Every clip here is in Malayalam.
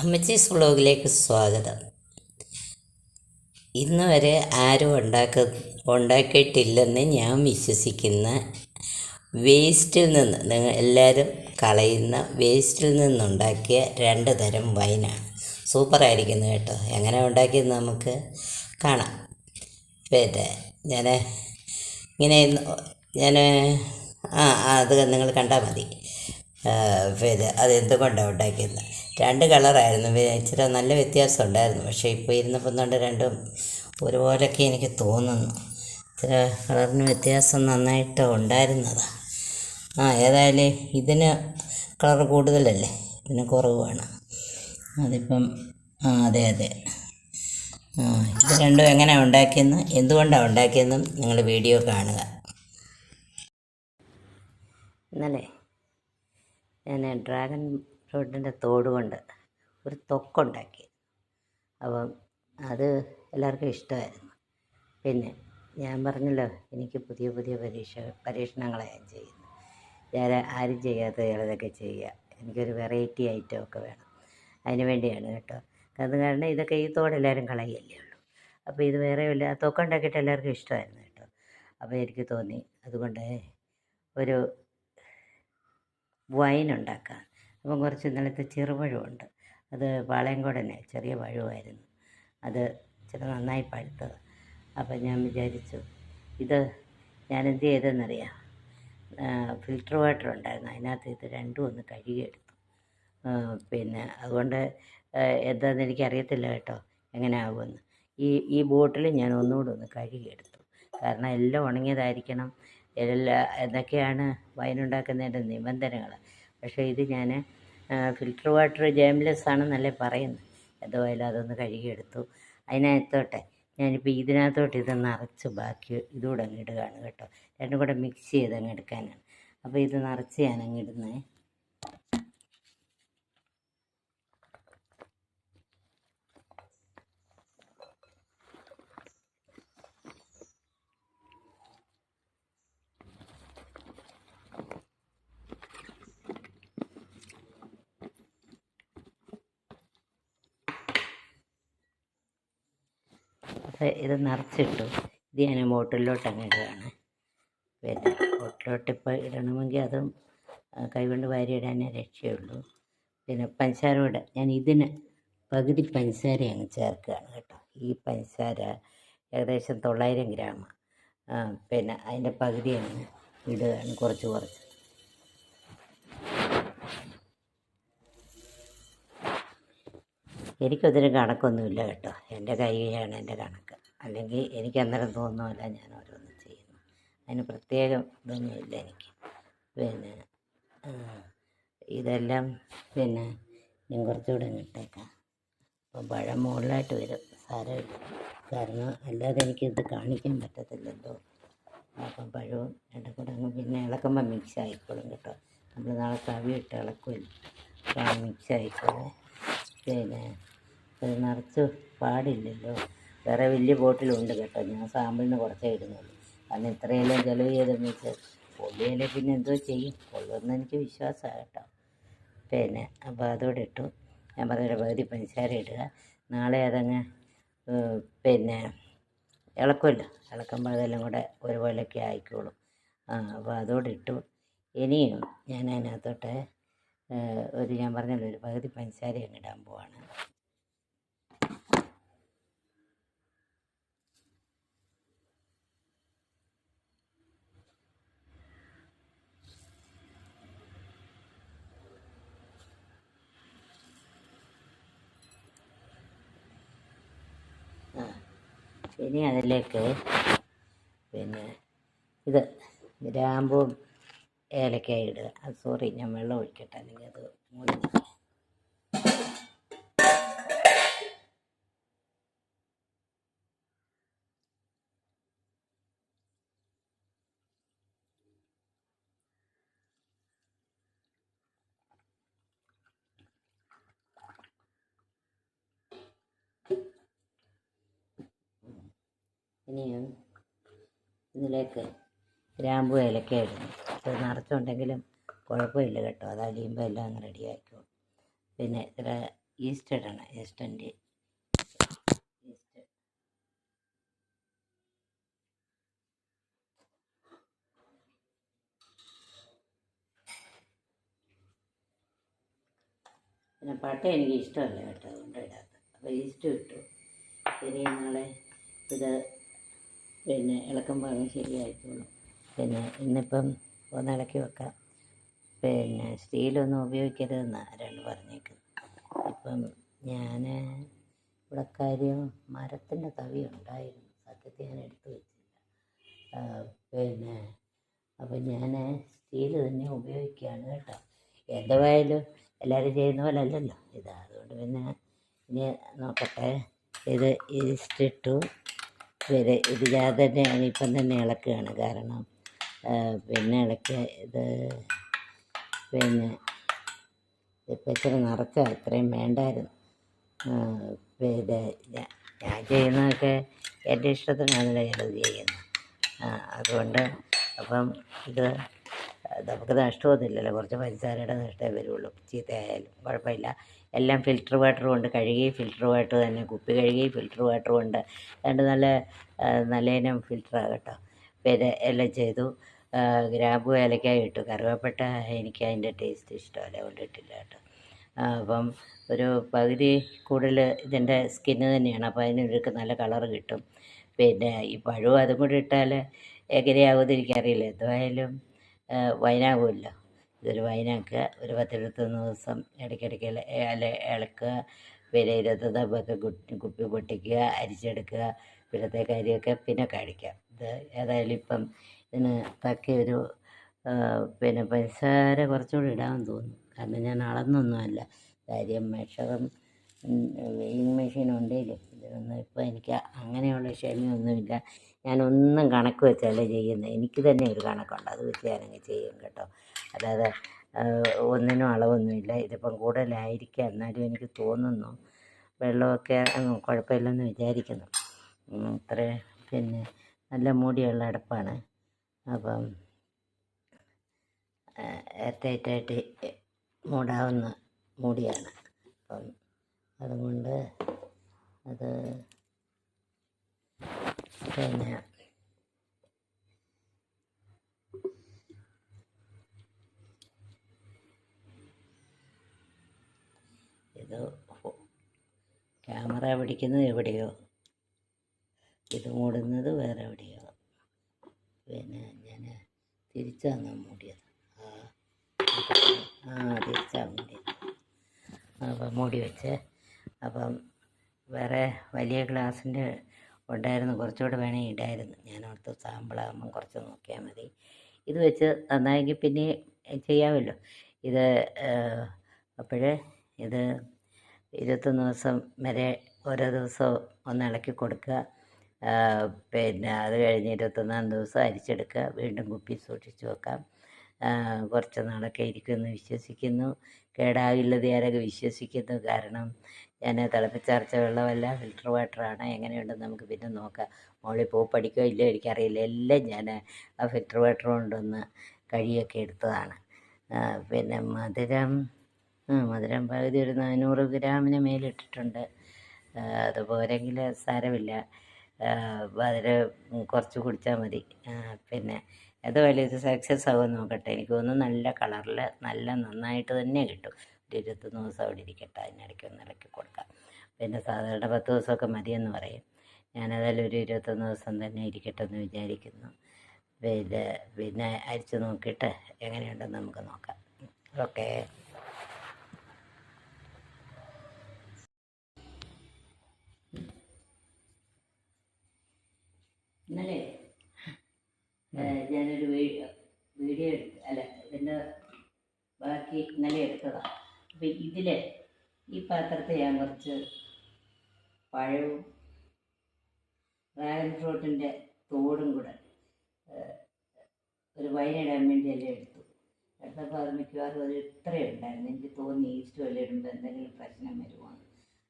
അമ്മച്ചീസ് വ്ളോഗിലേക്ക് സ്വാഗതം. ഇന്ന് വരെ ആരും ഉണ്ടാക്ക ഉണ്ടാക്കിയിട്ടില്ലെന്ന് ഞാൻ വിശ്വസിക്കുന്ന വേസ്റ്റിൽ നിന്ന് നിങ്ങൾ എല്ലാവരും കളയുന്ന വേസ്റ്റിൽ നിന്നുണ്ടാക്കിയ രണ്ട് തരം വൈനാണ്. സൂപ്പറായിരിക്കുന്നു കേട്ടോ. എങ്ങനെ ഉണ്ടാക്കിയെന്ന് നമുക്ക് കാണാം. പിന്നെ ഞാൻ ഇങ്ങനെ ഞാൻ ആ അത് നിങ്ങൾ കണ്ടാൽ മതി. പിന്നെ അതെന്തുകൊണ്ടാണ് ഉണ്ടാക്കിയത് രണ്ട് കളറായിരുന്നു. ഇച്ചിരി നല്ല വ്യത്യാസം ഉണ്ടായിരുന്നു. പക്ഷേ ഇപ്പോൾ ഇരുന്നപ്പം തൊണ്ട് രണ്ടും ഒരുപോലൊക്കെ എനിക്ക് തോന്നുന്നു. ഇത്ര കളറിന് വ്യത്യാസം നന്നായിട്ട് ഉണ്ടായിരുന്നതാണ് ആ ഏതായാലും ഇതിന് കളർ കൂടുതലല്ലേ? ഇതിന് കുറവാണ്. അതിപ്പം ആ അതെ അതെ. ആ ഇത് രണ്ടും എങ്ങനെയാണ് ഉണ്ടാക്കിയെന്ന് എന്തുകൊണ്ടാണ് ഉണ്ടാക്കിയെന്നും നിങ്ങൾ വീഡിയോ കാണുക. ഇന്നലെ ഞാൻ ഡ്രാഗൺ ഫ്രൂട്ടിന്റെ തോട് കൊണ്ട് ഒരു തൊക്കുണ്ടാക്കി. അപ്പം അത് എല്ലാവർക്കും ഇഷ്ടമായിരുന്നു. പിന്നെ ഞാൻ പറഞ്ഞല്ലോ എനിക്ക് പുതിയ പുതിയ പരീക്ഷ പരീക്ഷണങ്ങളെ ഞാൻ ചെയ്യുന്നത്. ഞാൻ ആരും ചെയ്യാത്ത ചിലതൊക്കെ ചെയ്യുക. എനിക്കൊരു വെറൈറ്റി ഐറ്റം ഒക്കെ വേണം. അതിന് വേണ്ടിയാണ് കേട്ടോ. അത് കാരണം ഇതൊക്കെ ഈ തോട് എല്ലാവരും കളയല്ലേ ഉള്ളൂ. അപ്പോൾ ഇത് വേറെ വല്ല തൊക്കുണ്ടാക്കിയിട്ട് എല്ലാവർക്കും ഇഷ്ടമായിരുന്നു കേട്ടോ. അപ്പോൾ എനിക്ക് തോന്നി അതുകൊണ്ട് ഒരു വൈൻ ഉണ്ടാക്കാം അപ്പം കുറച്ച് ഇന്നലത്തെ ചെറുപഴമുണ്ട്. അത് പാളയംകോടനെ ചെറിയ പഴമായിരുന്നു അത് ഇച്ചിരി നന്നായി പഴുത്തത്. അപ്പം ഞാൻ വിചാരിച്ചു ഇത് ഞാൻ എന്ത് ചെയ്തെന്നറിയാം ഫിൽറ്റർ വാട്ടർ ഉണ്ടായിരുന്നു അതിനകത്ത് ഇത് രണ്ടും ഒന്ന് കഴുകിയെടുത്തു പിന്നെ അതുകൊണ്ട് എന്താണെന്ന് എനിക്കറിയത്തില്ല കേട്ടോ എങ്ങനെ ആകുമെന്ന് ഈ ഈ ബോട്ടിൽ ഞാൻ ഒന്നുകൂടെ ഒന്ന് കഴുകിയെടുത്തു കാരണം എല്ലാം ഉണങ്ങിയതായിരിക്കണം. എല്ലാ എന്തൊക്കെയാണ് വൈനുണ്ടാക്കുന്നതിന്റെ നിബന്ധനകൾ. പക്ഷേ ഇത് ഞാൻ ഫിൽറ്റർ വാട്ടർ ജേംലെസ് ആണെന്നല്ലേ പറയുന്നത്. എന്തായാലും അതൊന്ന് കഴുകിയെടുത്തു. അതിനകത്തോട്ടെ ഞാനിപ്പോൾ ഇതിനകത്തോട്ട് ഇത് നിറച്ച് ബാക്കി ഇതുകൂടെ അങ്ങ് ഇടുകയാണ് കേട്ടോ. രണ്ടും കൂടെ മിക്സ് ചെയ്ത് അങ്ങ് എടുക്കാനാണ്. അപ്പോൾ ഇത് നിറച്ച് ഞാൻ അങ്ങ് ഇടുന്നേ. ഇത് നിറച്ചിട്ടു. ഇത് ഞാൻ ബോട്ടിലോട്ട് അങ്ങ് ഇടുകയാണ് പിന്നെ ബോട്ടിലോട്ട് ഇപ്പോൾ ഇടണമെങ്കിൽ അതും കൈകൊണ്ട് വാരി ഇടാനേ രക്ഷയുള്ളൂ. പിന്നെ പഞ്ചസാര കൂടെ ഞാൻ ഇതിന് പകുതി പഞ്ചസാര അങ്ങ് ചേർക്കുകയാണ് കേട്ടോ. ഈ പഞ്ചസാര ഏകദേശം തൊള്ളായിരം ഗ്രാം. പിന്നെ അതിന്റെ പകുതി അങ്ങ് ഇടുകയാണ് കുറച്ച് കുറച്ച്. എനിക്കതിന് കണക്കൊന്നുമില്ല കേട്ടോ. എന്റെ കൈയാണ് എന്റെ കണക്ക്. അല്ലെങ്കിൽ എനിക്ക് അന്നേരം തോന്നുമല്ല ഞാൻ ഓരോന്ന് ചെയ്യുന്നു. അതിന് പ്രത്യേകം ഇതൊന്നുമില്ല എനിക്ക്. പിന്നെ ഇതെല്ലാം പിന്നെ ഞാൻ കുറച്ചുകൂടെ ഇട്ടേക്കാം. അപ്പം പഴം മുകളിലായിട്ട് വരും. സാരമില്ല കാരണം അല്ലാതെ എനിക്കിത് കാണിക്കാൻ പറ്റത്തില്ലല്ലോ. അപ്പം പഴവും രണ്ടും കൂടെ അങ്ങ് പിന്നെ ഇളക്കുമ്പോൾ മിക്സ് ആയിക്കോളും കേട്ടോ. നമ്മൾ നാളെ കവി ഇട്ട് ഇളക്കുമല്ലോ അപ്പോൾ മിക്സ് ആയിക്കോളെ. പിന്നെ ഇത് നിറച്ച് പാടില്ലല്ലോ. വേറെ വലിയ ബോട്ടിലുണ്ട് കേട്ടോ. ഞാൻ സാമ്പിളിന് കുറച്ചേ ഇടുന്നുള്ളൂ. അന്ന് ഇത്രയെല്ലാം ചിലവ് ചെയ്തെന്ന് വെച്ചാൽ പൊള്ളിയാലേ പിന്നെ എന്തോ ചെയ്യും. കൊള്ളുമെന്ന് എനിക്ക് വിശ്വാസമാണ് കേട്ടോ. പിന്നെ അപ്പോൾ അതോടെ ഇട്ടു. ഞാൻ പറഞ്ഞ പകുതി പഞ്ചസാര ഇടുക. നാളെ അതങ്ങ് പിന്നെ ഇളക്കുമല്ലോ. ഇളക്കുമ്പോൾ അതെല്ലാം കൂടെ ഒരുപോലെയൊക്കെ ആയിക്കോളും. ആ അപ്പോൾ അതോടെ ഇട്ടു. ഇനിയും ഞാൻ അതിനകത്തോട്ട് ഒരു ഞാൻ പറഞ്ഞല്ലോ ഒരു പകുതി പഞ്ചസാര അങ്ങ് ഇടാൻ പോവാണ്. ഇനി അതിലേക്ക് പിന്നെ ഇത് ഗ്രാമ്പും ഏലക്കായ ഇടുക അത് സോറി ഞാൻ വെള്ളം ഒഴിക്കട്ടെ അല്ലെങ്കിൽ അത് മൂടി. ഇനിയും ഇതിലേക്ക് ഗ്രാമ്പു ഏലക്ക ഇത് നിറച്ചുണ്ടെങ്കിലും കുഴപ്പമില്ല കേട്ടോ. അത് അലിയുമ്പോൾ എല്ലാം അങ്ങ് റെഡിയാക്കും പിന്നെ ഇത്ര ഈസ്റ്റ് ഇടണം. ഈസ്റ്റന്റെ ഈസ്റ്റ് പിന്നെ പട്ട എനിക്ക് ഇഷ്ടമല്ല കേട്ടോ. അതുകൊണ്ട് ഇടാത്ത അപ്പോൾ ഈസ്റ്റ് ഇട്ടു. ശരി നാളെ ഇത് പിന്നെ ഇളക്കുമ്പോൾ അങ്ങ് ശരിയായിക്കോളും പിന്നെ ഇന്നിപ്പം ഒന്ന് ഇളക്കി വെക്കാം. പിന്നെ സ്റ്റീലൊന്നും ഉപയോഗിക്കരുതെന്ന് ആരാണ് പറഞ്ഞേക്കുന്നത്. ഇപ്പം ഞാൻ ഇവിടെ കാര്യം മരത്തിന്റെ തവി ഉണ്ടായിരുന്നു. സത്യത്തിൽ ഞാൻ എടുത്തു വെച്ചില്ല. പിന്നെ അപ്പം ഞാൻ സ്റ്റീൽ തന്നെ ഉപയോഗിക്കുകയാണ് കേട്ടോ. എന്തായാലും എല്ലാവരും ചെയ്യുന്ന പോലെ അല്ലല്ലോ. ഇത് അതുകൊണ്ട് പിന്നെ ഇനി നോക്കട്ടെ. ഇത് ഈസ്റ്റ് ഇത് ഇത് ഞാൻ തന്നെ ഇപ്പം തന്നെ ഇളക്കുകയാണ്. കാരണം പിന്നെ ഇടയ്ക്ക് ഇത് പിന്നെ ഇപ്പം ഇച്ചിരി നിറച്ച ഇത്രയും വേണ്ടായിരുന്നു. പിന്നെ ഞാൻ ചെയ്യുന്നതൊക്കെ എന്റെ ഇഷ്ടത്തിനാണല്ലോ ഞാനത് ചെയ്യുന്നത്. അതുകൊണ്ട് അപ്പം ഇത് നമുക്ക് നഷ്ടമൊന്നുമില്ലല്ലോ കുറച്ച് പഞ്ചസാരയുടെ നഷ്ടമേ വരുള്ളൂ. ചീത്തയായാലും കുഴപ്പമില്ല. എല്ലാം ഫിൽറ്റർ വാട്ടർ കൊണ്ട് കഴുകി ഫിൽറ്റർ വാട്ടർ തന്നെ കുപ്പി കഴുകി ഫിൽറ്റർ വാട്ടർ കൊണ്ട് രണ്ട് നല്ല നല്ലതിനും ഫിൽട്ടർ ആകട്ടോ പിന്നെ എല്ലാം ചെയ്തു. ഗ്രാമ്പു ഏലക്കായ ഇട്ടു. കറുവാപ്പട്ട എനിക്ക് അതിന്റെ ടേസ്റ്റ് ഇഷ്ടമല്ല അതുകൊണ്ട് ഇട്ടില്ല കേട്ടോ അപ്പം ഒരു പകുതി കൂടുതൽ ഇതിന്റെ സ്കിന്ന് തന്നെയാണ്. അപ്പോൾ അതിനൊരുക്ക് നല്ല കളർ കിട്ടും. പിന്നെ ഈ പഴവും അതും കൂടി ഇട്ടാൽ എങ്ങനെയാകുമെന്ന് എനിക്കറിയില്ല. എന്തായാലും വൈനാകുമല്ലോ ഇതൊരു വൈനാക്കുക. ഒരു പത്തിരുപത്തൊന്ന് ദിവസം ഇടയ്ക്കിടയ്ക്ക് ഇല ഇളക്കുക. പിന്നെ ഇരുപത്തൊന്ന് കുട്ടി കുപ്പി പൊട്ടിക്കുക അരിച്ചെടുക്കുക. പിന്നത്തെ കാര്യമൊക്കെ പിന്നെ കഴിക്കാം. ഇത് ഏതായാലും ഇപ്പം ഇതിന് തക്ക ഒരു പിന്നെ പഞ്ചസാര കുറച്ചുകൂടി ഇടാമെന്ന് തോന്നുന്നു. കാരണം ഞാൻ അളന്നൊന്നുമല്ല. കാര്യം മെഷറും വെയിങ് മെഷീൻ ഉണ്ടെങ്കിലും ഇതിനൊന്നും ഇപ്പോൾ എനിക്ക് അങ്ങനെയുള്ള ക്ഷമയൊന്നുമില്ല. ഞാനൊന്നും കണക്ക് വെച്ചല്ല ചെയ്യുന്നത്. എനിക്ക് തന്നെ ഒരു കണക്കുണ്ട്. അത് വെച്ച് ഞാനങ്ങ് ചെയ്യും കേട്ടോ. ആ, ഒന്നിനും അളവൊന്നുമില്ല. ഇതിപ്പം കൂടുതലായിരിക്കുക എന്നാലും എനിക്ക് തോന്നുന്നു. വെള്ളമൊക്കെ കുഴപ്പമില്ലെന്ന് വിചാരിക്കുന്നു. അത്രേ. പിന്നെ നല്ല മൂടിയുള്ള അടുപ്പാണ്. അപ്പം എയർടൈറ്റായിട്ട് മൂടാവുന്ന മൂടിയാണ്. അപ്പം അതുകൊണ്ട് അത് പിന്നെ ഇത് ക്യാമറ പിടിക്കുന്നത് എവിടെയോ? ഇത് മൂടുന്നത് വേറെ എവിടെയോ? പിന്നെ ഞാൻ തിരിച്ചാണ് മൂടിയത്. ആ തിരിച്ചാണ് മൂടിയത്. അപ്പം മൂടി വെച്ച് അപ്പം വേറെ വലിയ ഗ്ലാസിന്റെ ഉണ്ടായിരുന്നു. കുറച്ചുകൂടെ വേണമെങ്കിൽ ഇടായിരുന്നു. ഞാൻ ഓർത്ത് സാമ്പിളാകുമ്പം കുറച്ച് നോക്കിയാൽ മതി. ഇത് വെച്ച് നന്നായെങ്കിൽ പിന്നെ ചെയ്യാമല്ലോ. ഇത് അപ്പോഴേ ഇത് ഇരുപത്തൊന്ന് ദിവസം വരെ ഓരോ ദിവസവും ഒന്ന് ഇളക്കി കൊടുക്കുക. പിന്നെ അത് കഴിഞ്ഞ് ഇരുപത്തൊന്നാം ദിവസം അരിച്ചെടുക്കുക. വീണ്ടും കുപ്പി സൂക്ഷിച്ച് വെക്കാം. കുറച്ച് നാളൊക്കെ ഇരിക്കുമെന്ന് വിശ്വസിക്കുന്നു. കേടാകില്ലത് ഞാനൊക്കെ വിശ്വസിക്കുന്നു. കാരണം ഞാൻ തിളപ്പിച്ചാർച്ച വെള്ളമല്ല ഫിൽറ്റർ വാട്ടറാണ്. എങ്ങനെയുണ്ടെന്ന് നമുക്ക് പിന്നെ നോക്കാം. മോളിൽ പോപ്പടിക്കോ ഇല്ലയോ എനിക്കറിയില്ല. എല്ലാം ഞാൻ ആ ഫിൽറ്റർ വാട്ടർ കൊണ്ടൊന്ന് കഴിയൊക്കെ എടുത്തതാണ്. പിന്നെ മധുരം മധുരം പകുതി ഒരു നാനൂറ് ഗ്രാമിന് മേലിട്ടിട്ടുണ്ട്. അത് പോരെങ്കിൽ സാരമില്ല. മധുരം കുറച്ച് കുടിച്ചാൽ മതി. പിന്നെ അത് വലിയൊരു സക്സസ് ആകുമെന്ന് നോക്കട്ടെ. എനിക്ക് തോന്നുന്നു നല്ല കളറിൽ നല്ല നന്നായിട്ട് തന്നെ കിട്ടും. ഒരു ഇരുപത്തൊന്ന് ദിവസം അവിടെ ഇരിക്കട്ടെ അതിനിടയ്ക്ക് ഒന്ന് ഇളക്കി കൊടുക്കാം. പിന്നെ സാധാരണ പത്ത് ദിവസമൊക്കെ മതിയെന്ന് പറയും. ഞാനതായാലും ഒരു ഇരുപത്തൊന്ന് ദിവസം തന്നെ ഇരിക്കട്ടെ എന്ന് വിചാരിക്കുന്നു. പിന്നെ പിന്നെ അരിച്ച് നോക്കിയിട്ട് എങ്ങനെയുണ്ടെന്ന് നമുക്ക് നോക്കാം. ഓക്കേ. ഇന്നലെ ഞാനൊരു വീഡിയോ വീഡിയോ എടുത്ത് അല്ല ഇതിന്റെ ബാക്കി ഇന്നലെ എടുത്തതാണ് അപ്പം ഇതിൽ ഈ പാത്രത്തിൽ ഞാൻ കുറച്ച് പഴവും ഡ്രാഗൺ ഫ്രൂട്ടിന്റെ തോടും കൂടെ ഒരു വൈനിടാൻ വേണ്ടി എല്ലാം എടുത്തു. എടുത്തപ്പോൾ അത് മിക്കവാറും ഒരു ഇത്രയും ഉണ്ടായിരുന്നു. എനിക്ക് തോന്നി ഈസ്റ്റ് വല്ല ഇടുമ്പോൾ എന്തെങ്കിലും പ്രശ്നം വരുവാണ്.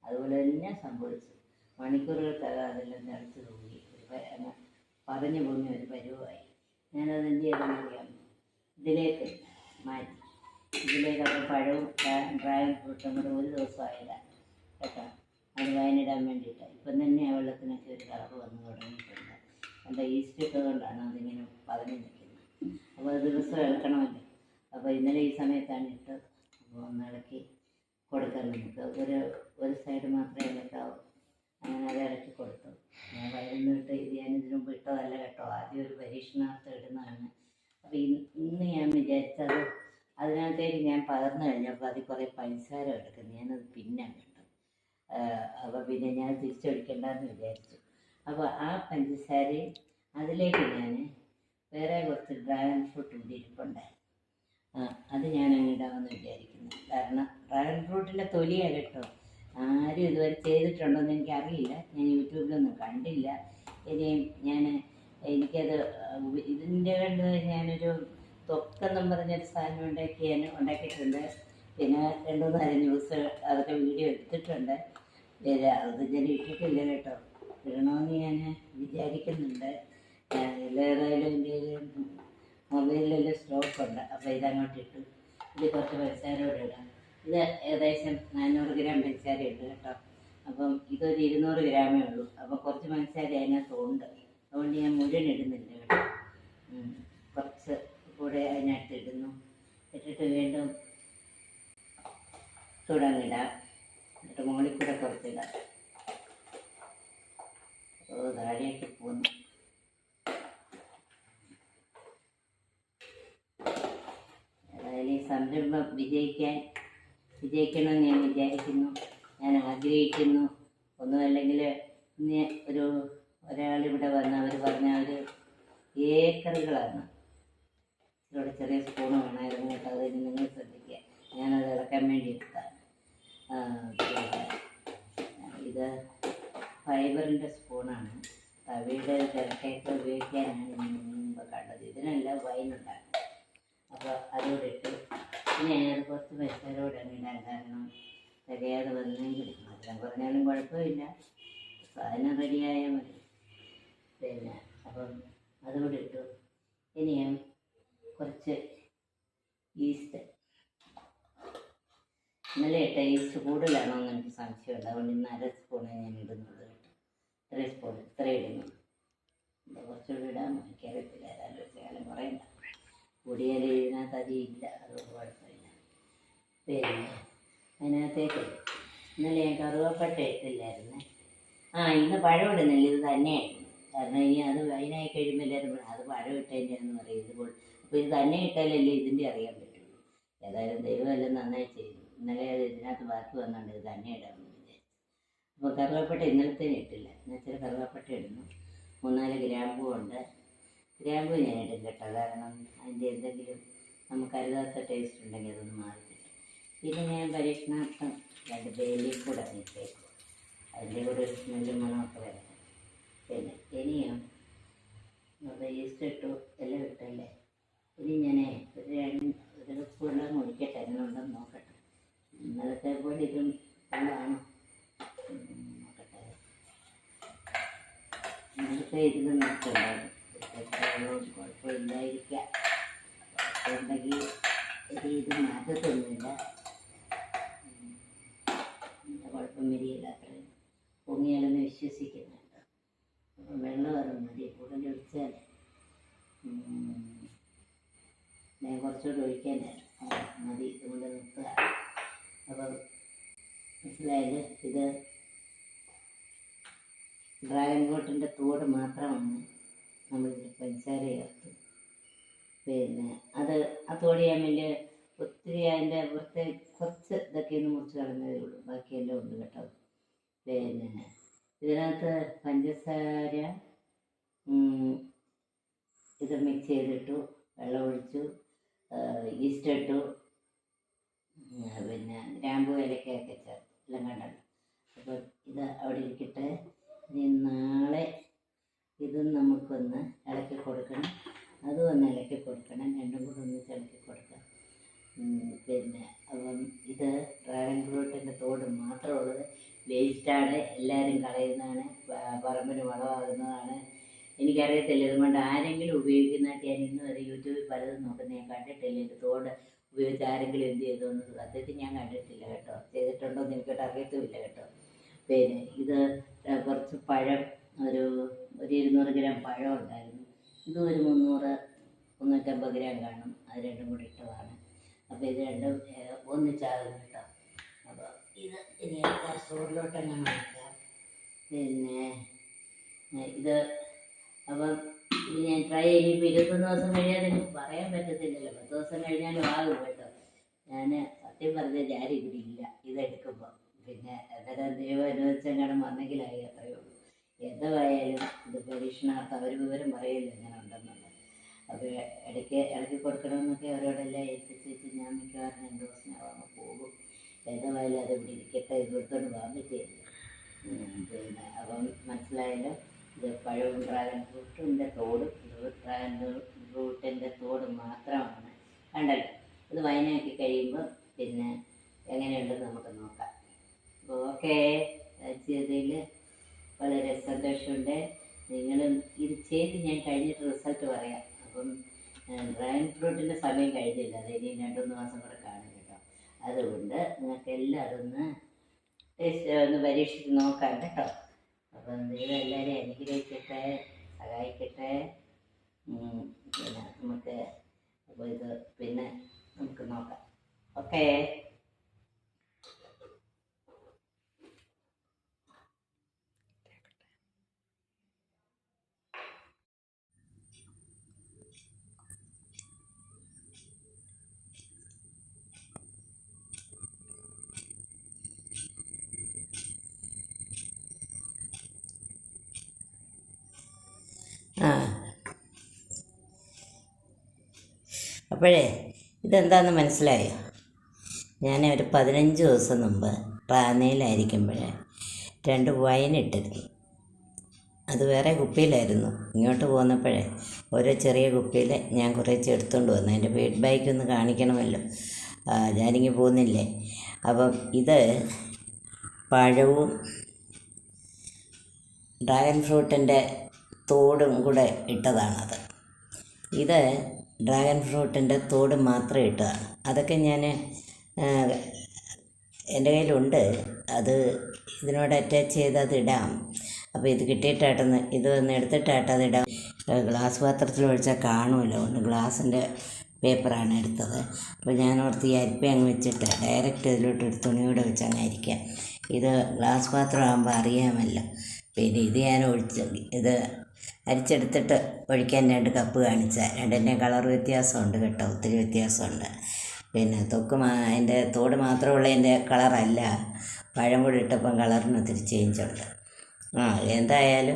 അതുപോലെ തന്നെ സംഭവിച്ചു. മണിക്കൂറുകൾക്കകം അതെല്ലാം നിറച്ച് തൂങ്ങി. ഒരു പ- അങ്ങ് പതഞ്ഞു പൊങ്ങി ഒരു പരുവായി ഞാനത് എന്ത് ചെയ്തെന്നറിയാം ഇതിലേക്ക് മാറ്റി. ഇതിലേക്ക് അപ്പോൾ പഴവും ഡ്രാ- ഡ്രാഗൺ ഫ്രൂട്ടും കൂടെ ഒരു ദിവസമായില്ല കേട്ടോ. അത് വയനിടാൻ വേണ്ടിയിട്ട്. ഇപ്പം തന്നെ ആ വെള്ളത്തിനൊക്കെ ഒരു കളർ വന്ന് തുടങ്ങിയിട്ടുണ്ട്. എന്റെ ഈസ്റ്റ് ഇട്ടതുകൊണ്ടാണ് അതിങ്ങനെ പതഞ്ഞ് നിൽക്കുന്നത്. അപ്പോൾ അത് ദിവസം ഇളക്കണമല്ലോ. അപ്പോൾ ഇന്നലെ ഈ സമയത്താണ് ഇട്ട് അപ്പോൾ ഒന്ന് ഇളക്കി കൊടുക്കാൻ നമുക്ക്. ഒരു ഒരു സൈഡ് മാത്രമേ ഇളക്കാവൂ. അങ്ങനെ അത് ഇളക്കി കൊടുത്തു. ഞാൻ വയറുന്നിട്ട് ഇത് ഞാൻ ഇതിനു മുമ്പ് ഇട്ടതല്ല കേട്ടോ. ആദ്യം ഒരു പരീക്ഷണാർത്ഥം ഇടുന്നതാണ്. അപ്പോൾ ഇന്ന് ഞാൻ വിചാരിച്ചത് അതിനകത്തേക്ക് ഞാൻ പകർന്നു കഴിഞ്ഞപ്പോൾ അതിൽ കുറേ പഞ്ചസാരം എടുക്കുന്നു. ഞാനത് പിന്നാണ് കേട്ടോ അപ്പോൾ പിന്നെ ഞാൻ തിരിച്ചൊഴിക്കണ്ടെന്ന് വിചാരിച്ചു. അപ്പോൾ ആ പഞ്ചസാര അതിലേക്ക് ഞാൻ വേറെ കുറച്ച് ഡ്രാഗൺ ഫ്രൂട്ട് ഇരിപ്പുണ്ട്. അത് ഞാൻ ഇടാമെന്ന് വിചാരിക്കുന്നു. കാരണം ഡ്രാഗൺ ഫ്രൂട്ടിന്റെ തൊലിയാണ് കേട്ടോ. ആരും ഇതുവരെ ചെയ്തിട്ടുണ്ടോയെന്ന് എനിക്കറിയില്ല. ഞാൻ യൂട്യൂബിലൊന്നും കണ്ടില്ല. ഇനിയും ഞാൻ എനിക്കത് ഇതിന്റെ കണ്ട് ഞാനൊരു തൊക്കെന്നും പറഞ്ഞൊരു സാധനം ഉണ്ടാക്കി ഞാൻ ഉണ്ടാക്കിയിട്ടുണ്ട്. പിന്നെ രണ്ടു നാല് ന്യൂസ് അതൊക്കെ വീഡിയോ എടുത്തിട്ടുണ്ട്. അത് ഞാൻ ഇട്ടിട്ടില്ല കേട്ടോ. ഇടണമെന്ന് ഞാൻ വിചാരിക്കുന്നുണ്ട്. ഏതായാലും എന്റെ മൊബൈലിൽ സ്റ്റോക്ക് ഉണ്ട് അപ്പോൾ ഇതങ്ങോട്ട് ഇട്ടു. ഇത് കുറച്ച് കൂടെ ഇടാം. ഇത് ഏകദേശം നാനൂറ് ഗ്രാം പഞ്ചസാര ഉണ്ട് കേട്ടോ. അപ്പം ഇതൊരു ഇരുന്നൂറ് ഗ്രാമേ ഉള്ളൂ. അപ്പോൾ കുറച്ച് പഞ്ചസാര അതിനകത്ത് ഉണ്ട്. അതുകൊണ്ട് ഞാൻ മുഴുവൻ ഇടുന്നില്ല കേട്ടോ. കുറച്ച് കൂടെ അതിനകത്ത് ഇടുന്നു. ഇട്ടിട്ട് വീണ്ടും തുടങ്ങിടാം എന്നിട്ട് മുകളിൽ കൂടെ കുറച്ചിടാം. ഓ താഴേക്ക് പോകുന്നു സംരംഭം വിജയിക്കാൻ വിജയിക്കണമെന്ന് ഞാൻ വിചാരിക്കുന്നു. ഞാൻ ആഗ്രഹിക്കുന്നു. ഒന്നുമല്ലെങ്കിൽ ഒരു ഒരാളിവിടെ വന്ന് അവർ പറഞ്ഞ ഒരു ഏക്കറുകളാണ്. ഇവിടെ ചെറിയ സ്പൂൺ വേണമായിരുന്നു കേട്ടോ. അത് നിങ്ങൾ ശ്രദ്ധിക്കുക. ഞാനത് ഇളക്കാൻ വേണ്ടി പിന്നെ ഇത് ഫൈബറിന്റെ സ്പൂണാണ്. തവിയുടെ ചിരട്ടയൊക്കെ ഉപയോഗിക്കാനാണ് ഞാൻ മുമ്പ് കണ്ടത്. ഇതിനല്ല വൈൻ ഉണ്ടാക്കുന്നത്. അപ്പോൾ അതോടെ ഇട്ട് പിന്നെ കുറച്ച് പൈസയോടെ ഇടാൻ കാരണം തികയാതെ വന്നെങ്കിൽ മധുരം കുറഞ്ഞാലും കുഴപ്പമില്ല. സാധനം റെഡിയായാൽ മതി. പിന്നെ അപ്പം അതുകൂടെ ഇട്ടു. ഇനി ഞാൻ കുറച്ച് ഈസ്റ്റ്. ഇന്നലെ ഇട്ട ഈസ്റ്റ് കൂടുതലാണോ എന്ന് എനിക്ക് സംശയമുണ്ട്. അതുകൊണ്ട് ഇന്ന് അര സ്പൂണേ ഞാൻ ഇടുന്നുള്ളൂ കേട്ടോ. ഇത്ര സ്പൂൺ ഇത്ര ഇടുന്നു. കുറച്ചുകൂടി ഇടാൻ എനിക്കറിയത്തില്ല ഏതായാലും കൂടിയാൽ ഇതിനകത്ത് ഇല്ല. അതുകൊണ്ട് കുഴപ്പമില്ല. പിന്നെ അതിനകത്തേക്ക് ഇന്നലെ ഞാൻ കറുവപ്പട്ട ഇട്ടില്ലായിരുന്നേ. ആ ഇന്ന് പഴം ഇടുന്നില്ല ഇത് തന്നെയായിരുന്നു. കാരണം ഇനി അത് അതിനായി കഴിയുമ്പോൾ എല്ലാവരും അത് പഴം ഇട്ടതിന്റെ എന്ന് പറയും ഇത് പോലും. അപ്പോൾ ഇത് തന്നെ ഇട്ടാലല്ലേ ഇതിന്റെ അറിയാൻ പറ്റുള്ളൂ. ഏതായാലും ദൈവമെല്ലാം നന്നായി ചെയ്തു ഇന്നലെ അത് ഇതിനകത്ത് ബാക്കി വന്നുകൊണ്ട് ഇത് തന്നെ വിചാരിച്ചു. അപ്പോൾ കറുവപ്പട്ട ഇന്നലത്തേന് ഇട്ടില്ല. ഇന്നത്തെ കറുവപ്പട്ട ഇടുന്നു. മൂന്നാൽ ഗ്രാമ്പൂ ഉണ്ട്. ഗ്രാമ്പു ഞാൻ ഇടും കേട്ടോ. കാരണം അതിന്റെ എന്തെങ്കിലും നമുക്ക് അരുതാത്ത ടേസ്റ്റ് ഉണ്ടെങ്കിൽ അതൊന്ന് മാറി പിന്നെ ഞാൻ പരീക്ഷണാർത്ഥം രണ്ട് ബേലി കൂടെ നീട്ടേക്കും അതിന്റെ കൂടെ ഒരു സ്മെല്ലും മണമൊക്കെ വരണം പിന്നെ ഇനിയും നമ്മുടെ ഈസ്റ്റ് ഇട്ടു എല്ലാം ഇട്ടല്ലേ? ഇനി ഞാൻ ഒരു രണ്ട് ഒരു കൂടുതലും ഒഴിക്കട്ടെ എന്നുണ്ടെന്ന് നോക്കട്ടെ. ഇന്നലത്തെ പോലെ ഇതും ഉം, നോക്കട്ടെ. ഇന്നലത്തെ ഇതിന് ഇപ്പോഴത്തെ കുഴപ്പമില്ലായിരിക്കാം. ഒരു ഇത് മാറ്റത്തൊന്നുമില്ല കുഴപ്പം വരികയില്ല അത്രയും പൊങ്ങിയാലെന്ന് വിശ്വസിക്കുന്നുണ്ട്. അപ്പം വെള്ളം അത് മതി. കൂടുതൽ ഒഴിച്ചാൽ ഞാൻ കുറച്ചുകൂടെ ഒഴിക്കാനായിരുന്നു മതി. ഇതുകൊണ്ട് നിർത്തുക. അപ്പം മനസ്സിലായത്? ഇത് ഡ്രാഗൺ ബോട്ടിന്റെ തോട് മാത്രമാണ് നമ്മൾ പഞ്ചസാര ചേർത്ത് പിന്നെ അത് ആ തോട് ചെയ്യാൻ വേണ്ടി ഒത്തിരി അതിന്റെ പുറത്തെ കുറച്ച് ഇതൊക്കെ ഒന്ന് മുറിച്ച് കളഞ്ഞതേ ഉള്ളൂ. ബാക്കിയെല്ലാം ഉണ്ട് കേട്ടോ. പിന്നെ ഇതിനകത്ത് പഞ്ചസാര ഇത് മിക്സ് ചെയ്തിട്ടു വെള്ളം ഒഴിച്ചു ഈസ്റ്റ് ഇട്ടു പിന്നെ ഗ്രാമ്പു ഏലക്കയൊക്കെ ചേർത്ത്. എല്ലാം കണ്ടത് അപ്പോൾ ഇത് അവിടെ ഇരിക്കട്ടെ. ഇനി നാളെ ഇതും നമുക്കൊന്ന് ഇളക്കി കൊടുക്കണം. അതും ഒന്ന് ഇളക്കി കൊടുക്കണം. രണ്ടും കൂടെ ഒന്നിച്ച് ഇളക്കി പിന്നെ അപ്പം ഇത് ഡ്രാഗൺ ഫ്രൂട്ടിന്റെ തോട് മാത്രമുള്ളത് വേസ്റ്റാണ് എല്ലാവരും കളയുന്നതാണ്. പറമ്പിന് വളമാകുന്നതാണ് എനിക്കറിയത്തില്ല ഇതുകൊണ്ട് ആരെങ്കിലും ഉപയോഗിക്കുന്നതായിട്ട് ഞാൻ ഇന്ന് വരെ യൂട്യൂബിൽ പലതും നോക്കുന്ന. ഞാൻ കണ്ടിട്ടില്ല ഇത് തോട് ഉപയോഗിച്ച് ആരെങ്കിലും എന്ത് ചെയ്തു എന്ന്. സത്യത്തിൽ ഞാൻ കണ്ടിട്ടില്ല കേട്ടോ. ചെയ്തിട്ടുണ്ടോ എന്ന് എനിക്കോട്ട് അറിയത്തുമില്ല കേട്ടോ. പിന്നെ ഇത് കുറച്ച് പഴം ഒരു ഒരു ഇരുന്നൂറ് ഗ്രാം പഴം ഉണ്ടായിരുന്നു. ഇതും ഒരു മുന്നൂറ് മുന്നൂറ്റമ്പത് ഗ്രാം കാണും. അത് രണ്ടും കൂടി ഇട്ടതാണ്. അപ്പോൾ ഇത് രണ്ടും ഒന്നിച്ചാകും കേട്ടോ അപ്പോൾ ഇത് ഇനി ചോറിലോട്ടെങ്ങനെ വെക്കാം പിന്നെ ഏ, ഇത് അപ്പം ഇത് ഞാൻ ട്രൈ ചെയ്യുമ്പോൾ ഇരുപത്തൊന്ന് ദിവസം കഴിഞ്ഞാൽ എനിക്ക് പറയാൻ പറ്റത്തില്ലല്ലോ. പത്ത് ദിവസം കഴിഞ്ഞാലും ആകും കേട്ടോ. ഞാൻ സത്യം പറഞ്ഞ ജാരി ഇല്ല. ഇതെടുക്കുമ്പോൾ പിന്നെ അന്നേരം ദൈവം അനുവദിച്ചെങ്ങാനും വന്നെങ്കിലായി അത്രയേ ഉള്ളൂ. എന്തായാലും ഇത് പരീക്ഷണാർത്ഥം അവർ വിവരം പറയില്ല എങ്ങനെ അപ്പോൾ ഇടയ്ക്ക് ഇടയ്ക്ക് കൊടുക്കണമെന്നൊക്കെ അവരോടെല്ലാം ഏൽപ്പിച്ച് വെച്ച് ഞാൻ മിക്കവാറും രണ്ട് ദിവസത്തിനകം പോകും. എന്തായാലും അത് ഇവിടെ ഇരിക്കട്ടെ ഇവിടുത്തോണ്ട് പോകാൻ പറ്റിയില്ല പിന്നെ അപ്പം മനസ്സിലായല്ലോ ഇത് പഴവും ഡ്രാഗൺ ഫ്രൂട്ടിന്റെ തോടും ഇത് ഡ്രാഗൺ ഫ്രൂട്ടിന്റെ തോടും മാത്രമാണ് കണ്ടല്ലോ ഇത് വയനാക്കി കഴിയുമ്പോൾ പിന്നെ എങ്ങനെയുണ്ടെന്ന് നമുക്ക് നോക്കാം അപ്പോൾ ഓക്കെ ചെയ്തതിൽ വളരെ സന്തോഷമുണ്ട് നിങ്ങളും ഇത് ചെയ്ത് ഞാൻ കഴിഞ്ഞിട്ട് റിസൾട്ട് പറയാം അപ്പം ഡ്രാഗൺ ഫ്രൂട്ടിന്റെ സമയം കഴിഞ്ഞില്ല അത് ഇനി രണ്ട് മൂന്ന് മാസം കൂടെ കാണും കേട്ടോ അതുകൊണ്ട് നിങ്ങൾക്ക് എല്ലാവരും ഒന്ന് ടേസ്റ്റ് ഒന്ന് പരീക്ഷിച്ച് നോക്കാം കേട്ടോ. അപ്പം ദൈവം എല്ലാവരെയും അനുഗ്രഹിക്കട്ടെ സഹായിക്കട്ടെ. പിന്നെ നമുക്ക് അപ്പോൾ ഇത് പിന്നെ നമുക്ക് നോക്കാം. ഓക്കേ ആ അപ്പോഴേ ഇതെന്താണെന്ന് മനസ്സിലായോ? ഞാൻ ഒരു പതിനഞ്ച് ദിവസം മുമ്പ് റാന്നയിലായിരിക്കുമ്പോൾ രണ്ട് വൈൻ ഇട്ടിരുന്നു. അത് വേറെ കുപ്പിയിലായിരുന്നു. ഇങ്ങോട്ട് പോന്നപ്പോഴേ ഓരോ ചെറിയ കുപ്പിയിൽ ഞാൻ കുറേ എടുത്തുകൊണ്ട് വന്നു. അതിന്റെ ഫീഡ്ബാക്ക് ഒന്ന് കാണിക്കണമല്ലോ. ഞാനിങ്ങനെ ഞാനിങ്ങ് പോകുന്നില്ലേ അപ്പം ഇത് പഴവും ഡ്രാഗൺ ഫ്രൂട്ടിന്റെ തോടും കൂടെ ഇട്ടതാണത്. ഇത് ഡ്രാഗൺ ഫ്രൂട്ടിന്റെ തോട് മാത്രം ഇട്ടതാണ് അതൊക്കെ ഞാൻ എന്റെ കയ്യിലുണ്ട്. അത് ഇതിനോട് അറ്റാച്ച് ചെയ്ത് അത് ഇടാം. അപ്പോൾ ഇത് കിട്ടിയിട്ടാട്ടെന്ന് ഇത് ഒന്ന് എടുത്തിട്ടാട്ട് ഇടാം. ഗ്ലാസ് പാത്രത്തിൽ ഒഴിച്ചാൽ കാണുമല്ലോ ഒന്ന് ഗ്ലാസിന്റെ പേപ്പറാണ് എടുത്തത്. അപ്പോൾ ഞാൻ ഓർത്ത് ഈ അരിപ്പ അങ്ങ് വെച്ചിട്ട് ഡയറക്റ്റ് ഇതിലോട്ട് ഒരു തുണിയോടെ വെച്ച് അങ്ങ് അരിക്കാം. ഇത് ഗ്ലാസ് പാത്രമാകുമ്പോൾ അറിയാമല്ലോ. പിന്നെ ഇത് ഞാൻ ഒഴിച്ച് ഇത് അരിച്ചെടുത്തിട്ട് ഒഴിക്കാൻ രണ്ട് കപ്പ് കാണിച്ച. രണ്ടിന്റെ കളർ വ്യത്യാസമുണ്ട് കേട്ടോ ഒത്തിരി വ്യത്യാസമുണ്ട്. പിന്നെ തൊക്ക് മാ അതിന്റെ തോട് മാത്രമുള്ളതിന്റെ കളറല്ല. പഴം കൂടി ഇട്ടപ്പം കളറിന് ഒത്തിരി ചേഞ്ചുണ്ട് ആ എന്തായാലും